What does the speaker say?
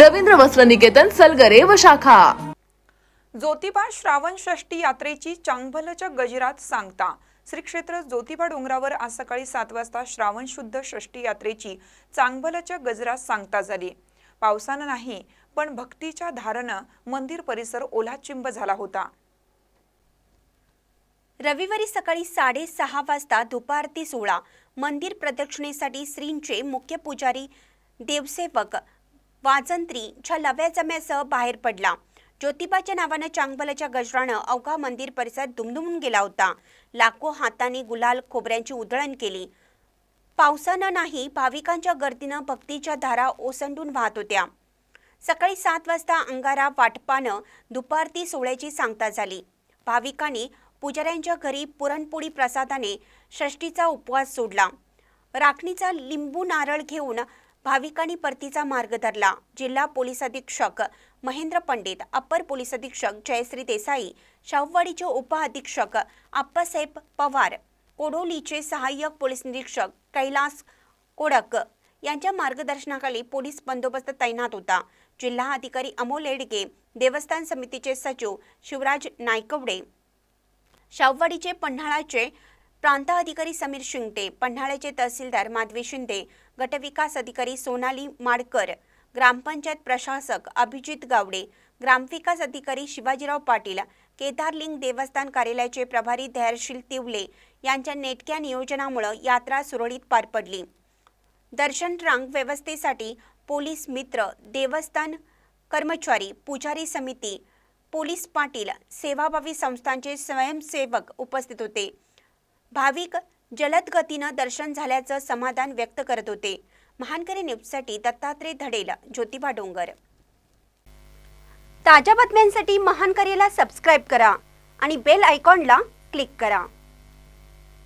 रवींद्र वस्त्र निकेतन सलगरे व शाखा. ज्योतिबा श्रावण षष्ठी यात्रेची चांगभलच्या गजरात सांगता. श्री क्षेत्र ज्योतिबा डोंगरावर आज सकाळी सात वाजता श्रावण शुद्ध षष्ठी यात्रेची चांगभलच्या गजरात सांगता झाली. पावसानं नाही पण भक्तीच्या धारानं मंदिर परिसर ओलाचिंब झाला होता. रविवारी सकाळी साडेसहा वाजता धुपारती सोहळा. मंदिर प्रदक्षिणेसाठी श्रींचे मुख्य पुजारी देवसेवक वाजंत्रीच्या लव्या जम्यासह बाहेर पडला. ज्योतिबाच्या नावानं चांगबलाच्या गजरानं अवघा मंदिर परिसर दुमदुमून गेला होता. लाखो हाताने गुलाल खोबऱ्यांची उधळण केली. पावसानं नाही भाविकांच्या गर्दीनं भक्तीच्या धारा ओसंडून वाहत होत्या. सकाळी सात वाजता अंगारा वाटपानं दुपारती सोहळ्याची सांगता झाली. भाविकांनी पुजाऱ्यांच्या घरी पुरणपोळी प्रसादाने षष्टीचा उपवास सोडला. राखणीचा लिंबू नारळ घेऊन भाविकांनी परतीचा मार्ग धरला. जिल्हा पोलीस अधीक्षक महेंद्र पंडित अप्पर पोलीस अधीक्षक जयश्री देसाई शाहूवाडीचे उपअधीक्षक आप्पासाहेब पवार कोडोलीचे सहाय्यक पोलीस निरीक्षक कैलास कोडक यांच्या मार्गदर्शनाखाली पोलीस बंदोबस्त तैनात होता. जिल्हा अधिकारी अमोल एडगे देवस्थान समितीचे सचिव शिवराज नायकवडे शाववाडीचे पन्हाळाचे प्रांताधिकारी समीर शिंगटे पन्हाळ्याचे तहसीलदार माधवी शिंदे गटविकास अधिकारी सोनाली माडकर ग्रामपंचायत प्रशासक अभिजित गावडे ग्रामविकास अधिकारी शिवाजीराव पाटील केदारलिंग देवस्थान कार्यालयाचे प्रभारी धैर्यशील तिवले यांच्या नेटक्या नियोजनामुळे यात्रा सुरळीत पार पडली. दर्शन रांग व्यवस्थेसाठी पोलीस मित्र देवस्थान कर्मचारी पुजारी समिती पोलीस पाटील सेवाभावी संस्थांचे स्वयंसेवक उपस्थित होते. भाविक जलद गतीनं दर्शन झाल्याचं समाधान व्यक्त करत होते. महानकरी न्यूजसाठी दत्तात्रय धडेल ज्योतिबा डोंगर. ताज्या बातम्यांसाठी महानकरीला सबस्क्राईब करा आणि बेल आयकॉनला क्लिक करा.